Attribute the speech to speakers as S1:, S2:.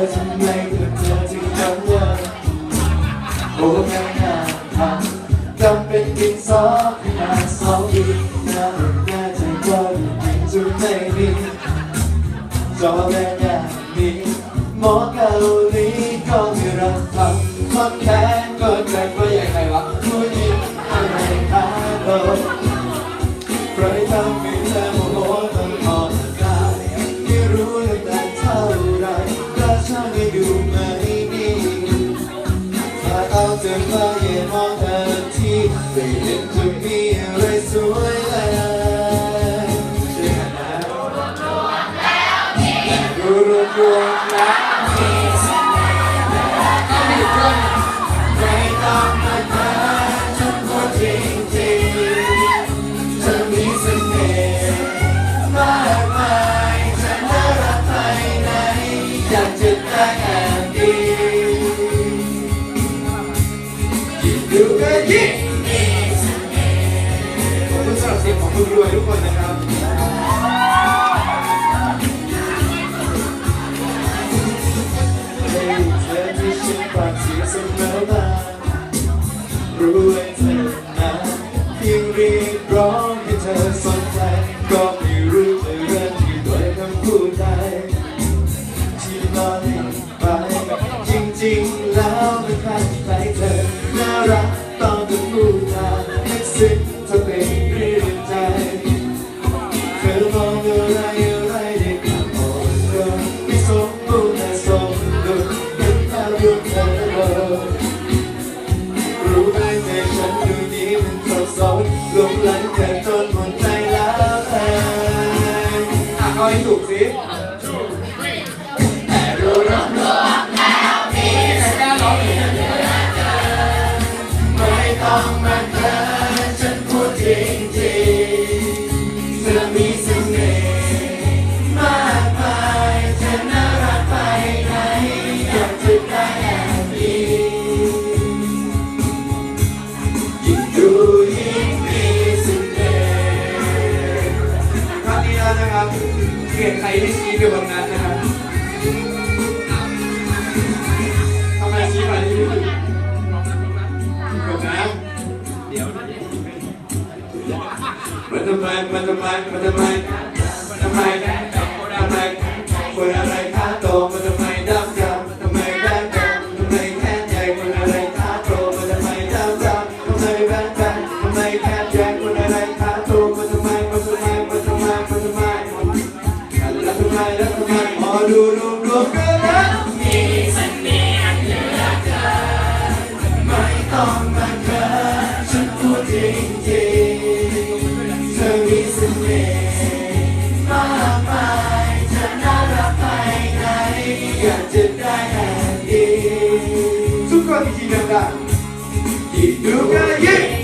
S1: อทำไมเพื่อเธอจึงกังวลโอ้แม่น่าทำจำเป็นกินซอสขนาดสองอีกน่าเห็นน่าใจกว่าอยู่จริงจะไม่มีจอแม่น่ามีหมอเกาหลีก็ไม่รับทำคนแค้นก็ใจว่าอย่างไรวะผู้หญิงอะไรคะโดน ก็ ขอบคุณสำหรับเสียงของคุณรวยทุกคนนะครับให้เธอที่ฉันฝากเสียงเสมอมารู้ไว้เธอนะเพียงเรียกร้องให้เธอสนใจ ก็ไม่รู้จะเริ่มที่ด้วยคำพูดใดที่ลอยไปจริงๆแล้ว เป็นภาพรวมอเลยรู้ไหมใจฉันอยู่นี้มันสับสนหลงไหลเธอจนหมดใจแล้วแท้อะเอาให้ถูกสิแต่รู้รอบรอบแล้วพี่แค่ร้องเองไม่ต้องมาเกินฉันพูดจริงจริงๆเธอมี นะครับเกลียดใครที่ชี้ไปบนนั้นนะครับทำไมชี้มาที่นี่จบนะเดี๋ยวมันทำไมมันทำไมมันทำไมมันทำไมทำไม ไทยรัอดูรวมรกัแล้วมีเสน่ห์เลือเกินไม่ต้องมาเกินฉันพูดจริงจริงเธอมีเสน่ห์มากมายเธอน่ารักไปไหนอยากจะได้แอบดีทุกคนที่ดังที่ดูกันยิ่ง